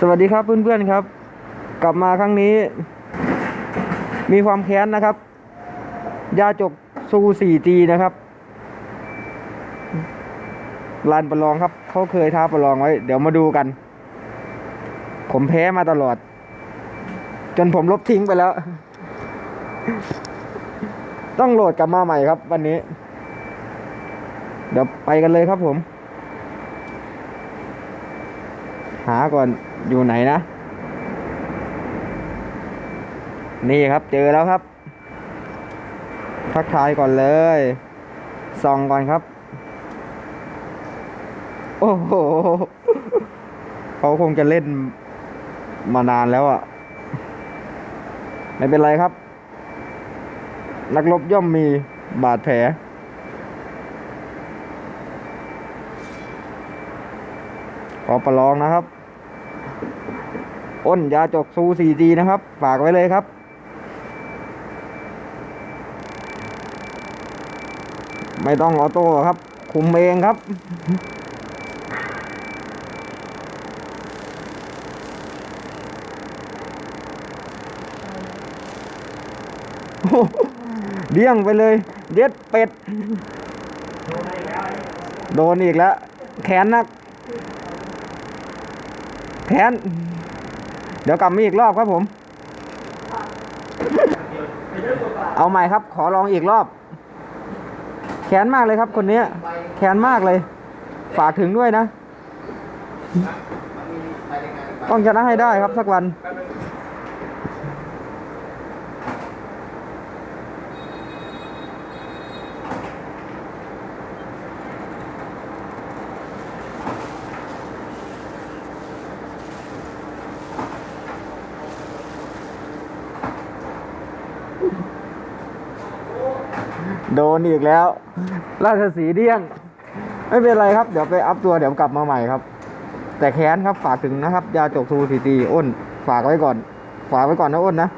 สวัสดีครับเพื่อนๆครับ กลับมาครั้งนี้ มีความแค้นนะครับ ยาจกซู 4G นะครับลานประลองครับเขาเคยท้าประลองไว้ เดี๋ยวมาดูกัน ผมแพ้มาตลอด จนผมลบทิ้งไปแล้ว ต้องโหลดกลับมาใหม่ครับ วันนี้ เดี๋ยวไปกันเลยครับผม หาก่อนอยู่ไหนนะ นี่ครับเจอแล้วครับ ทักทายก่อนเลยส่องก่อนครับ โอ้โหเขาคงจะเล่นมานานแล้วอะ่ะ ไม่เป็นไรครับ นักรบย่อมมีบาดแผลขอประลองนะครับ อ้นยาจกซู 4G นะครับ ฝากไว้เลยครับ ไม่ต้องออโต้ครับ คุมเองครับ เดี้ยงไปเลยเด็ดเป็ด โดนอีกแล้ว แขนนัก แขน เดี๋ยวกลับมาอีกรอบครับผม เอาใหม่ครับ ขอลองอีกรอบ แขนมากเลยครับคนนี้แขนมากเลย ฝากถึงด้วยนะ ต้องชนะให้ได้ครับสักวัน โดนอีกแล้ว ราชสีเดี้ยง ไม่เป็นไรครับ เดี๋ยวไปอัพตัวเดี๋ยวกลับมาใหม่ครับ แต่แค้นครับฝากถึงนะครับ ยาจกทูสีตีอ้น ฝากไว้ก่อน ฝากไว้ก่อนนะอ้นนะ